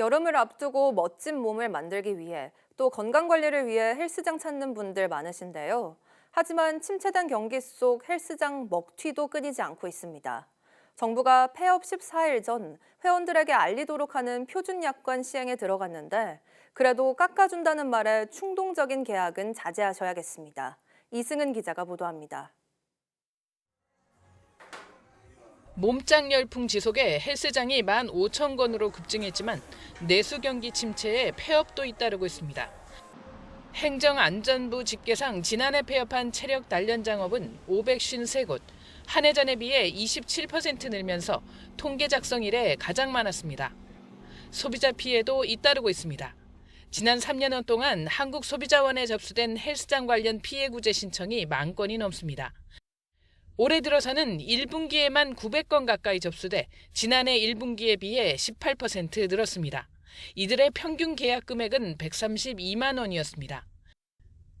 여름을 앞두고 멋진 몸을 만들기 위해 또 건강 관리를 위해 헬스장 찾는 분들 많으신데요. 하지만 침체된 경기 속 헬스장 먹튀도 끊이지 않고 있습니다. 정부가 폐업 14일 전 회원들에게 알리도록 하는 표준 약관 시행에 들어갔는데 그래도 깎아준다는 말에 충동적인 계약은 자제하셔야겠습니다. 이승은 기자가 보도합니다. 몸짱 열풍 지속에 헬스장이 15,000건으로 급증했지만 내수 경기 침체에 폐업도 잇따르고 있습니다. 행정안전부 집계상 지난해 폐업한 체력 단련장업은 553곳, 한 해 전에 비해 27% 늘면서 통계 작성 이래 가장 많았습니다. 소비자 피해도 잇따르고 있습니다. 지난 3년 동안 한국소비자원에 접수된 헬스장 관련 피해 구제 신청이 만 건이 넘습니다. 올해 들어서는 1분기에만 900건 가까이 접수돼 지난해 1분기에 비해 18% 늘었습니다. 이들의 평균 계약 금액은 132만 원이었습니다.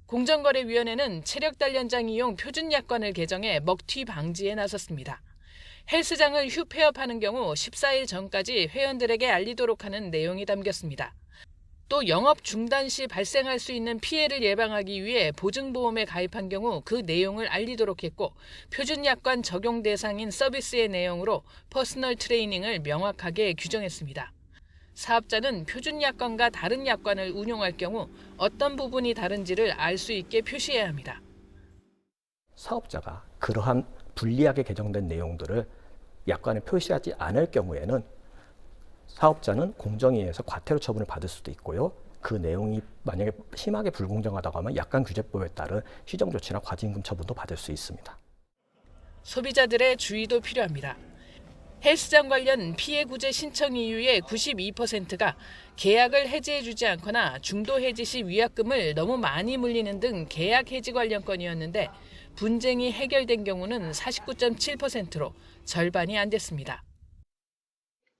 공정거래위원회는 체력 단련장 이용 표준 약관을 개정해 먹튀 방지에 나섰습니다. 헬스장을 휴 폐업하는 경우 14일 전까지 회원들에게 알리도록 하는 내용이 담겼습니다. 또 영업 중단 시 발생할 수 있는 피해를 예방하기 위해 보증보험에 가입한 경우 그 내용을 알리도록 했고 표준 약관 적용 대상인 서비스의 내용으로 퍼스널 트레이닝을 명확하게 규정했습니다. 사업자는 표준 약관과 다른 약관을 운용할 경우 어떤 부분이 다른지를 알 수 있게 표시해야 합니다. 사업자가 그러한 불리하게 개정된 내용들을 약관에 표시하지 않을 경우에는 사업자는 공정위에서 과태료 처분을 받을 수도 있고요. 그 내용이 만약에 심하게 불공정하다고 하면 약관 규제법에 따른 시정 조치나 과징금 처분도 받을 수 있습니다. 소비자들의 주의도 필요합니다. 헬스장 관련 피해 구제 신청 이유의 92%가 계약을 해지해주지 않거나 중도 해지 시 위약금을 너무 많이 물리는 등 계약 해지 관련 건이었는데 분쟁이 해결된 경우는 49.7%로 절반이 안 됐습니다.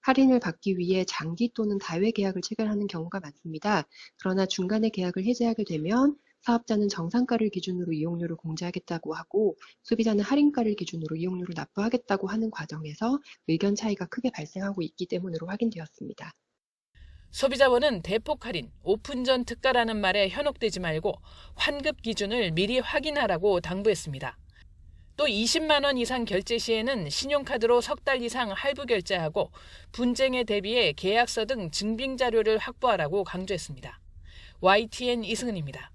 할인을 받기 위해 장기 또는 다회 계약을 체결하는 경우가 많습니다. 그러나 중간에 계약을 해지하게 되면 사업자는 정상가를 기준으로 이용료를 공제하겠다고 하고 소비자는 할인가를 기준으로 이용료를 납부하겠다고 하는 과정에서 의견 차이가 크게 발생하고 있기 때문으로 확인되었습니다. 소비자원은 대폭 할인, 오픈 전 특가라는 말에 현혹되지 말고 환급 기준을 미리 확인하라고 당부했습니다. 또 20만 원 이상 결제 시에는 신용카드로 석 달 이상 할부 결제하고 분쟁에 대비해 계약서 등 증빙 자료를 확보하라고 강조했습니다. YTN 이승은입니다.